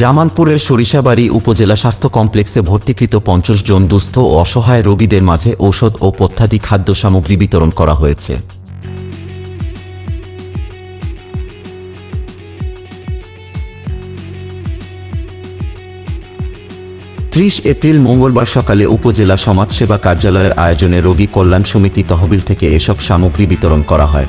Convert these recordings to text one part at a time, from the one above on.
জামালপুরের সরিষাবাড়ি উপজেলা স্বাস্থ্য কমপ্লেক্সে ভর্তিকৃত পঞ্চাশ জন দুস্থ ও অসহায় রোগীদের মাঝে ঔষধ ও পথ্যাদি খাদ্য সামগ্রী বিতরণ করা হয়েছে। ত্রিশ এপ্রিল মঙ্গলবার সকালে উপজেলা সমাজসেবা কার্যালয়ের আয়োজনে রোগী কল্যাণ সমিতি তহবিল থেকে এসব সামগ্রী বিতরণ করা হয়।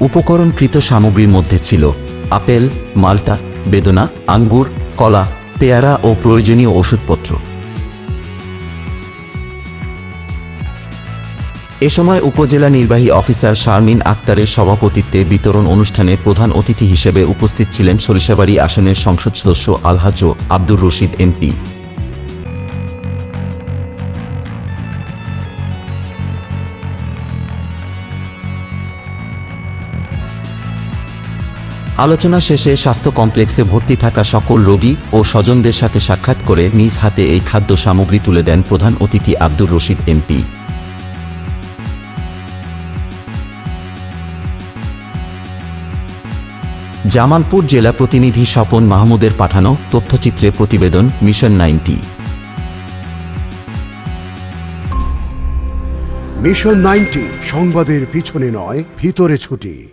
উপকরণকৃত সামগ্রীর মধ্যে ছিল আপেল, মাল্টা, বেদনা, আঙ্গুর, কলা, পেয়ারা ও প্রয়োজনীয় ওষুধপত্র। এ সময় উপজেলা নির্বাহী অফিসার শারমিন আক্তারের সভাপতিত্বে বিতরণ অনুষ্ঠানে প্রধান অতিথি হিসেবে উপস্থিত ছিলেন সরিষাবাড়ি আসনের সংসদ সদস্য আলহাজ আব্দুর রশিদ এমপি। আলোচনা শেষে স্বাস্থ্য কমপ্লেক্সে ভর্তি থাকা সকল রোগী ও স্বজনদের সাথে সাক্ষাৎ করে নিজ হাতে এই খাদ্য সামগ্রী তুলে দেন প্রধান অতিথি আব্দুর রশিদ এমপি। জামালপুর জেলা প্রতিনিধি স্বপন মাহমুদের পাঠানো তথ্যচিত্রে প্রতিবেদন, মিশন নাইনটি। মিশন নাইনটি, সংবাদের পিছনে নয়, ভিতরে ছুটি।